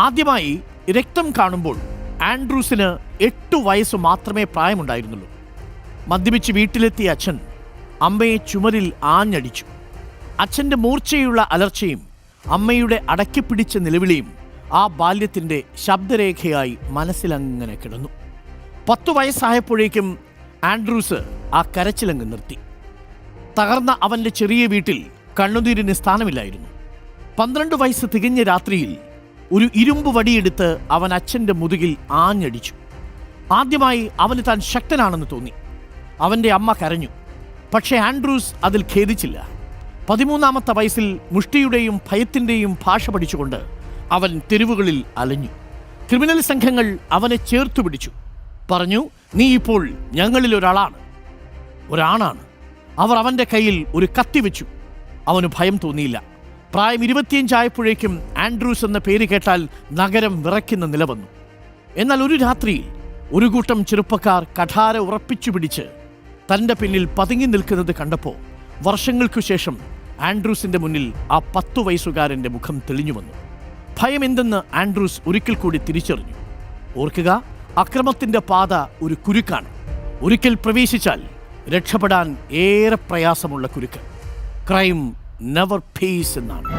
ആദ്യമായി രക്തം കാണുമ്പോൾ ആൻഡ്രൂസിന് എട്ടു വയസ്സ് മാത്രമേ പ്രായമുണ്ടായിരുന്നുള്ളൂ. മദ്യപിച്ച് വീട്ടിലെത്തിയ അച്ഛൻ അമ്മയെ ചുമരിൽ ആഞ്ഞടിച്ചു. അച്ഛന്റെ മൂർച്ചയുള്ള അലർച്ചയും അമ്മയുടെ അടക്കിപ്പിടിച്ച നിലവിളിയും ആ ബാല്യത്തിന്റെ ശബ്ദരേഖയായി മനസ്സിലങ്ങനെ കിടന്നു. പത്തു വയസ്സായപ്പോഴേക്കും ആൻഡ്രൂസ് ആ കരച്ചിലങ്ങ് നിർത്തി. തകർന്ന അവന്റെ ചെറിയ വീട്ടിൽ കണ്ണുനീരിന് സ്ഥാനമില്ലായിരുന്നു. പന്ത്രണ്ട് വയസ്സ് തികഞ്ഞ രാത്രിയിൽ ഒരു ഇരുമ്പ് വടിയെടുത്ത് അവൻ അച്ഛന്റെ മുതുകിൽ ആഞ്ഞടിച്ചു. ആദ്യമായി അവന് താൻ ശക്തനാണെന്ന് തോന്നി. അവന്റെ അമ്മ കരഞ്ഞു. പക്ഷേ ആൻഡ്രൂസ് അതിൽ ഖേദിച്ചില്ല. പതിമൂന്നാമത്തെ വയസ്സിൽ മുഷ്ടിയുടെയും ഭയത്തിന്റെയും ഭാഷ പഠിച്ചുകൊണ്ട് അവൻ തെരുവുകളിൽ അലഞ്ഞു. ക്രിമിനൽ സംഘങ്ങൾ അവനെ ചേർത്തു പിടിച്ചു. പറഞ്ഞു നീ ഇപ്പോൾ ഞങ്ങളിൽ ഒരാളാണ്. ഒരാണാണ്. അവർ അവന്റെ കയ്യിൽ ഒരു കത്തി വെച്ചു. അവന് ഭയം തോന്നിയില്ല. പ്രായം ഇരുപത്തിയഞ്ചായപ്പോഴേക്കും ആൻഡ്രൂസ് എന്ന പേര് കേട്ടാൽ നഗരം വിറയ്ക്കുന്ന നില വന്നു. എന്നാൽ ഒരു രാത്രിയിൽ ഒരു കൂട്ടം ചെറുപ്പക്കാർ കഠാര ഉറപ്പിച്ചു പിടിച്ച് തന്റെ പിന്നിൽ പതുങ്ങി നിൽക്കുന്നത് കണ്ടപ്പോൾ വർഷങ്ങൾക്കു ശേഷം ആൻഡ്രൂസിന്റെ മുന്നിൽ ആ പത്തു വയസ്സുകാരന്റെ മുഖം തെളിഞ്ഞു വന്നു. ഭയം എന്തെന്ന് ആൻഡ്രൂസ് ഒരിക്കൽ കൂടി തിരിച്ചറിഞ്ഞു. ഓർക്കുക അക്രമത്തിന്റെ പാത ഒരു കുരുക്കാണ്. ഒരിക്കൽ പ്രവേശിച്ചാൽ രക്ഷപ്പെടാൻ ഏറെ പ്രയാസമുള്ള കുരുക്ക്. Crime നെവർ ഫേസ് എന്നാണ്